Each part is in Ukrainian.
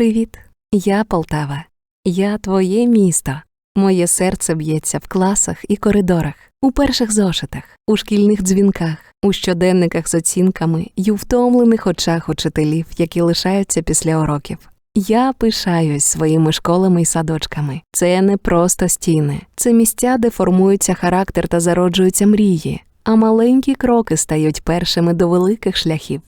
Привіт, я Полтава. Я твоє місто. Моє серце б'ється в класах і коридорах, у перших зошитах, у шкільних дзвінках, у щоденниках з оцінками й у втомлених очах учителів, які лишаються після уроків. Я пишаюсь своїми школами і садочками. Це не просто стіни, це місця, де формується характер та зароджуються мрії, а маленькі кроки стають першими до великих шляхів.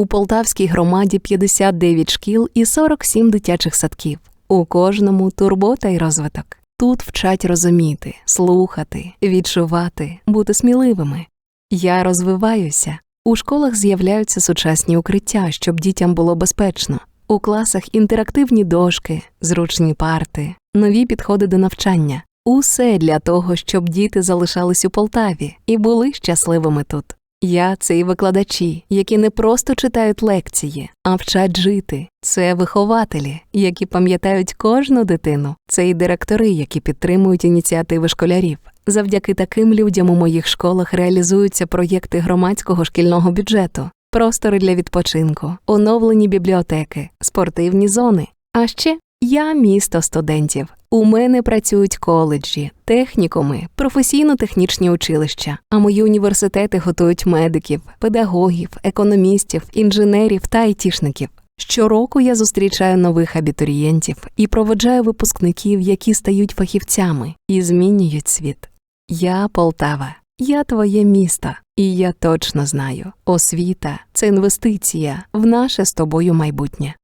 У Полтавській громаді 59 шкіл і 47 дитячих садків. У кожному турбота й розвиток. Тут вчать розуміти, слухати, відчувати, бути сміливими. Я розвиваюся. У школах з'являються сучасні укриття, щоб дітям було безпечно. У класах інтерактивні дошки, зручні парти, нові підходи до навчання. Усе для того, щоб діти залишались у Полтаві і були щасливими тут. Я це і викладачі, які не просто читають лекції, а вчать жити. Це вихователі, які пам'ятають кожну дитину. Це і директори, які підтримують ініціативи школярів. Завдяки таким людям у моїх школах реалізуються проєкти громадського шкільного бюджету, простори для відпочинку, оновлені бібліотеки, спортивні зони. А ще я місто студентів. У мене працюють коледжі, технікуми, професійно-технічні училища, а мої університети готують медиків, педагогів, економістів, інженерів та айтішників. Щороку я зустрічаю нових абітурієнтів і проводжаю випускників, які стають фахівцями і змінюють світ. Я Полтава, я твоє місто, і я точно знаю, освіта це інвестиція в наше з тобою майбутнє.